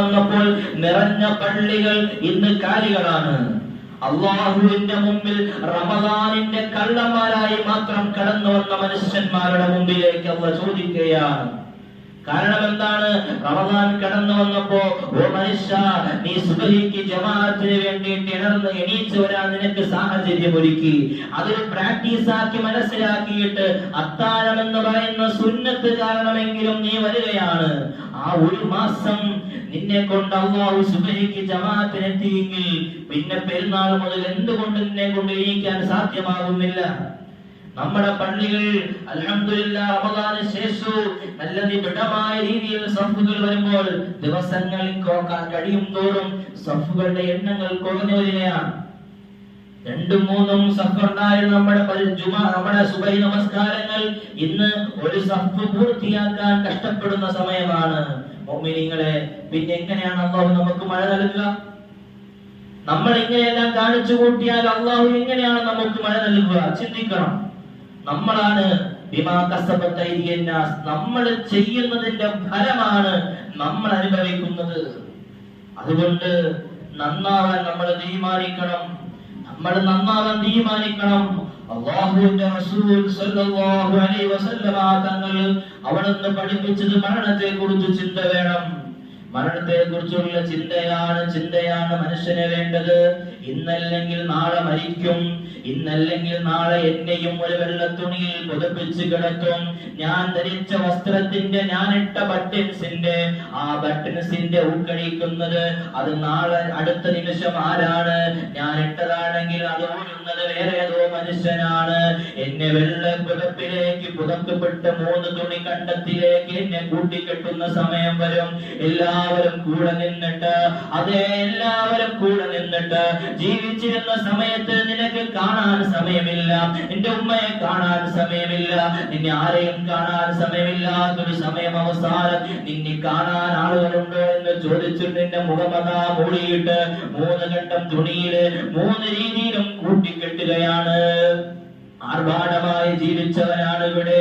വന്നപ്പോൾ നിറഞ്ഞ പള്ളികൾ ഇന്ന് കാലികളാണ്. അള്ളാഹുവിന്റെ മുമ്പിൽ റമദാനിന്റെ കള്ളന്മാരായി മാത്രം കടന്നു വന്ന മനുഷ്യന്മാരുടെ മുമ്പിലേക്ക് അവ ചോദിക്കുകയാണ്. കാരണം എന്താണ് റമദാൻ കടന്നു വന്നപ്പോ ഓ മനുഷ്യ നീ സുബഹിക്ക് ജമാഅത്തിന് വേണ്ടിയിട്ട് ഇണർന്ന് എണീച്ചു വരാൻ നിനക്ക് സാഹചര്യം ഒരുക്കി. അതൊരു പ്രാക്ടീസ് ആക്കി മനസ്സിലാക്കിയിട്ട് അത്താഴം എന്ന് പറയുന്ന സുന്നത്ത് കാരണമെങ്കിലും നീ വരികയാണ്. ആ ഒരു മാസം നിന്നെ കൊണ്ട് അള്ളാഹു സുബഹിക്ക് ജമാഅത്തിനെത്തിയെങ്കിൽ പിന്നെ പെരുന്നാൾ മുതൽ എന്തുകൊണ്ട് നിന്നെ കൊണ്ട് എണീക്കാൻ സാധ്യമാകുന്നില്ല? നമ്മുടെ പള്ളികൾ റമദാന് ശേഷവും നല്ല രീതിയിൽ സഫുകൾ വരുമ്പോൾ ദിവസങ്ങളിൽ കോക്കാൻ കഴിയും തോറും സഫുകളുടെ എണ്ണങ്ങൾ കുറഞ്ഞു വരികയാണ്. രണ്ടും മൂന്നും സഫറുണ്ടായിരുന്ന നമ്മുടെ നമ്മുടെ സുബൈ നമസ്കാരങ്ങൾ ഇന്ന് ഒരു സഫ് പൂർത്തിയാക്കാൻ കഷ്ടപ്പെടുന്ന സമയമാണ്. മോമിനിങ്ങളെ പിന്നെ എങ്ങനെയാണ് അള്ളാഹു നമുക്ക് മഴ നൽകുക? നമ്മൾ ഇങ്ങനെയെല്ലാം കാണിച്ചു കൂട്ടിയാൽ അള്ളാഹു എങ്ങനെയാണ് നമുക്ക് മഴ നൽകുക? ചിന്തിക്കണം. നമ്മളാണ് നമ്മൾ ചെയ്യുന്നതിന്റെ ഫലമാണ് നമ്മൾ അനുഭവിക്കുന്നത്. അതുകൊണ്ട് നന്നാവാൻ നമ്മൾ തീരുമാനിക്കണം. നമ്മൾ നന്നാവാൻ തീരുമാനിക്കണം. അള്ളാഹുവിന്റെ റസൂൽ സല്ലല്ലാഹു അലൈഹി വസല്ലമ തങ്ങൾ അവിടുന്ന് പഠിപ്പിച്ചത് മരണത്തെ കുറിച്ച് ചിന്ത വേണം. മരണത്തെ കുറിച്ചുള്ള ചിന്തയാണ് ചിന്തയാണ് മനുഷ്യന് വേണ്ടത്. ഇന്നല്ലെങ്കിൽ നാളെ മരിക്കും. ഇന്നല്ലെങ്കിൽ നാളെ എന്നെയും ഒരു വെള്ളത്തുണിയിൽ പുതപ്പിച്ച് കിടക്കും. ഞാൻ ധരിച്ച വസ്ത്രത്തിന്റെ ഞാൻ ഇട്ട ബട്ടൻസിന്റെ ആ ബട്ടൻസിന്റെ ഉൾക്കഴിക്കുന്നത് അത് നാളെ അടുത്ത നിമിഷം ആരാണ്? ഞാൻ ഇട്ടതാണെങ്കിൽ അത് ഊരുന്നത് വേറെ ഏതോ മനുഷ്യനാണ്. എന്നെ വെള്ള പുതപ്പിലേക്ക് പുതക്കപ്പെട്ട് മൂന്ന് തുണി കണ്ടത്തിലേക്ക് എന്നെ കൂട്ടിക്കെട്ടുന്ന സമയം വരും. എല്ലാവരും കൂടെ നിന്നിട്ട് അതെ എല്ലാവരും കൂടെ നിന്നിട്ട് ജീവിച്ചിരുന്ന സമയത്ത് നിനക്ക് കാണാൻ സമയമില്ല നിന്റെ ഉമ്മയെ കാണാൻ സമയമില്ല നിന്നെ ആരെയും കാണാൻ സമയമില്ലാത്തൊരു സമയം അവസാനം നിന്നെ കാണാൻ ആളുകളുണ്ടോ എന്ന് ചോദിച്ചിട്ട് നിന്റെ മുഖമതാ മൂടിയിട്ട് മൂന്ന് ഘട്ടം തുണിയിൽ മൂന്ന് രീതിയിലും കൂട്ടിക്കെട്ടുകയാണ്. ആർഭാടമായി ജീവിച്ചവനാണ് ഇവിടെ.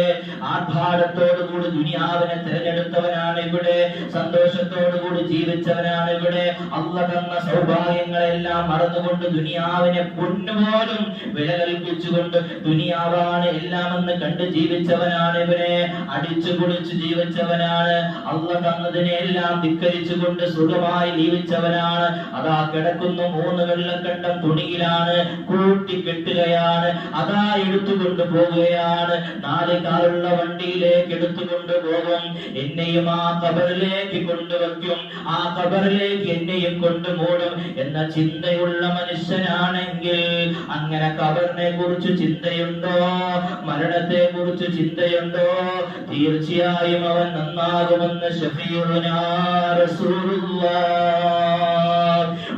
ആർഭാടത്തോടുകൂടി ദുനിയാവിനെ തിരഞ്ഞെടുത്തവനാണ് ഇവിടെ. സന്തോഷത്തോടുകൂടി ജീവിച്ചവനാണ് ഇവിടെ. അല്ല തന്ന സൗഭാഗ്യങ്ങളെല്ലാം മറന്നുകൊണ്ട് ദുനിയാവിനെ പൊന്നുപോലും വില കൽപ്പിച്ചുകൊണ്ട് ദുനിയാവാണ് എല്ലാമെന്ന് കണ്ട് ജീവിച്ചവനാണ് ഇവനെ അടിച്ചു കുളിച്ച് ജീവിച്ചവനാണ്. അല്ല തന്നതിനെ എല്ലാം ധിക്കരിച്ചുകൊണ്ട് സുഖമായി ജീവിച്ചവനാണ്. അതാ കിടക്കുന്നു മൂന്ന് വെള്ളക്കണ്ടം തുണിയിലാണ്. കൂട്ടിക്കെട്ടുകയാണ്. അതാ എടുത്തുകൊണ്ട് പോവുകയാണ്. നാല് കാറുള്ള വണ്ടിയിലേക്ക് എടുത്തുകൊണ്ട് പോകും. എന്നെയും ആ കബറിലേക്ക് കൊണ്ടുവയ്ക്കും. ആ കബറിലേക്ക് എന്നെയും കൊണ്ടുമൂടും എന്ന ചിന്തയുള്ള മനുഷ്യനാണെങ്കിൽ അങ്ങനെ കബറിനെ കുറിച്ച് ചിന്തയുണ്ടോ? മരണത്തെ കുറിച്ച് ചിന്തയുണ്ടോ? തീർച്ചയായും അവൻ നന്നാകുമെന്ന് ഷഫീറുനാ റസൂലുള്ളാഹ്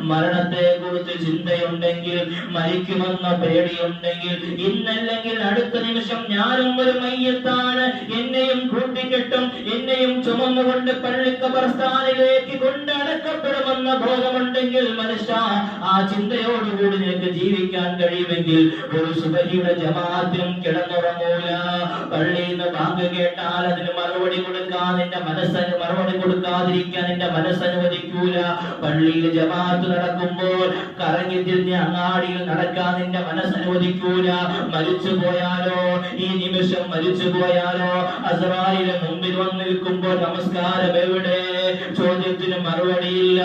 മരണത്തെ കുറിച്ച് ചിന്തയുണ്ടെങ്കിൽ മരിക്കുമെന്ന പേടിയുണ്ടെങ്കിൽ ഇന്നല്ലെങ്കിൽ അടുത്ത നിമിഷം ഞാനും ഒരു മയ്യത്താണ്. എന്നെയും കൂട്ടിക്കെട്ടും എന്നെയും ചുമന്നുകൊണ്ട് പള്ളിക്കബർസ്ഥാനിലേക്ക് കൊണ്ടടക്കപ്പെടുമെന്ന ബോധമുണ്ടെങ്കിൽ മനുഷ്യ ആ ചിന്തയോടുകൂടി നിനക്ക് ജീവിക്കാൻ കഴിയുമെങ്കിൽ ഒരു സുബഹിയുടെ ജമാഅത്തിനും കിടന്നുറങ്ങൂല. പള്ളിയിൽ നിന്ന് ബാങ്ക് കേട്ടാൽ അതിന് മറുപടി കൊടുക്കാൻ നിന്റെ മനസ്സന് മറുപടി കൊടുക്കാതിരിക്കാൻ നിന്റെ മനസ്സനുവദിക്കൂല. പള്ളിയിൽ ജമാഅത്ത് നടക്കുമ്പോൾ കറങ്ങി തിരിഞ്ഞ് അങ്ങാടിയിൽ നടക്കാൻ നിന്റെ മനസ്സനുവദിക്കൂല. മരിച്ചു പോയാലോ ഈ നിമിഷം മരിച്ചു പോയാലോ അസറായിലെ മുമ്പിൽ വന്നിരിക്കുമ്പോ നമസ്കാരം എവിടെ? ചോദ്യത്തിന് മറുപടിയില്ല.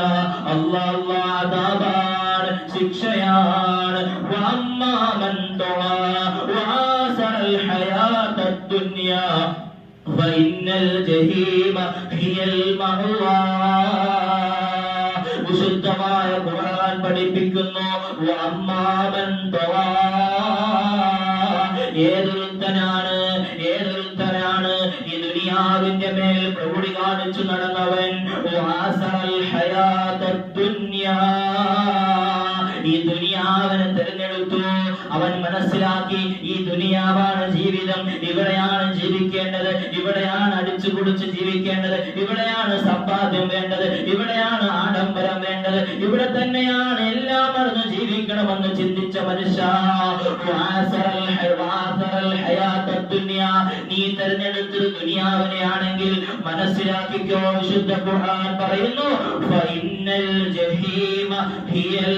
അള്ളാഹ്വാദാണ് ശിക്ഷയാണ്. വിശുദ്ധമായ ഖുർആൻ പഠിപ്പിക്കുന്നു അമ്മാവൻ ഏതൊരുത്തനാണ് കാണിച്ചു നടന്നവൻ ഈ ദുനിയാവിനെ തിരഞ്ഞെടുത്തു. അവൻ മനസ്സിലാക്കി ഈ ദുനിയാവാണ് ജീവിതം. ഇവിടെയാണ് ജീവിക്കേണ്ടത്. ഇവിടെയാണ് അടിച്ചു കുടിച്ച് ജീവിക്കേണ്ടത്. ഇവിടെയാണ് സമ്പാദ്യം വേണ്ടത്. ഇവിടെയാണ് ആഡംബരം വേണ്ടത്. ഇവിടെ തന്നെയാണ് എല്ലാം അറിഞ്ഞു ജീവിക്കണമെന്ന് ചിന്തിച്ച മനുഷ്യ. തെരഞ്ഞെടുത്തത് ദുനിയാവിനെയാണെങ്കിൽ മനസ്സിലാക്കിക്കോ വിശുദ്ധ ഖുർആൻ പറയുന്നു ജഹീമ ഹിയൽ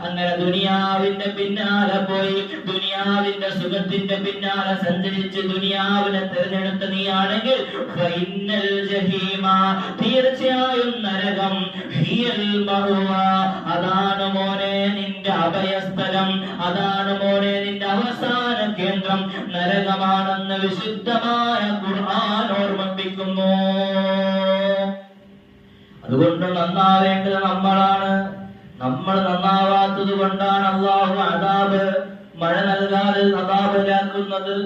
അങ്ങനെ ദുനിയാവിന്റെ പിന്നാലെ പോയി ദുനിയാവിന്റെ സുഖത്തിന്റെ പിന്നാലെ സഞ്ചരിച്ച് ദുനിയാവിനെ തിരഞ്ഞെടുത്ത ജഹീമ തീർച്ചയായും നരകം. അതാണ് മോനെ നിന്റെ അഭയസ്ഥലം അതാണ് മോനെ കേന്ദ്രം നരകമാണെന്ന് വിശുദ്ധമായ ഖുർആൻ ഓർമ്മിപ്പിക്കുന്നു. അതുകൊണ്ട് നന്നാവേണ്ടത് നമ്മളാണ്. നമ്മൾ നന്നാവാത്തത് കൊണ്ടാണ് അള്ളാഹു അതാബ് മഴ നൽകാതെ അതാബിലാക്കുന്നത്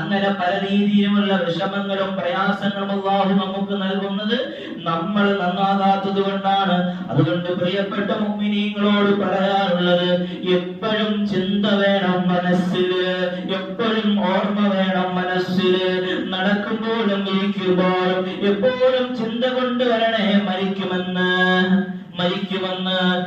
അങ്ങനെ പല രീതിയിലുമുള്ള വിഷമങ്ങളും പ്രയാസങ്ങളും അള്ളാഹു നമുക്ക് നൽകുന്നത് നമ്മൾ നന്നാകാത്തത് കൊണ്ടാണ്. അതുകൊണ്ട് പ്രിയപ്പെട്ട മുമ്മിനീങ്ങളോട് പറയാറുള്ളത് എപ്പോഴും ചിന്ത വേണം മനസ്സിൽ നടക്കുമ്പോഴും എപ്പോഴും ചിന്ത കൊണ്ടുവരണേ മരിക്കുമെന്ന്. മരിക്കുമെന്ന്.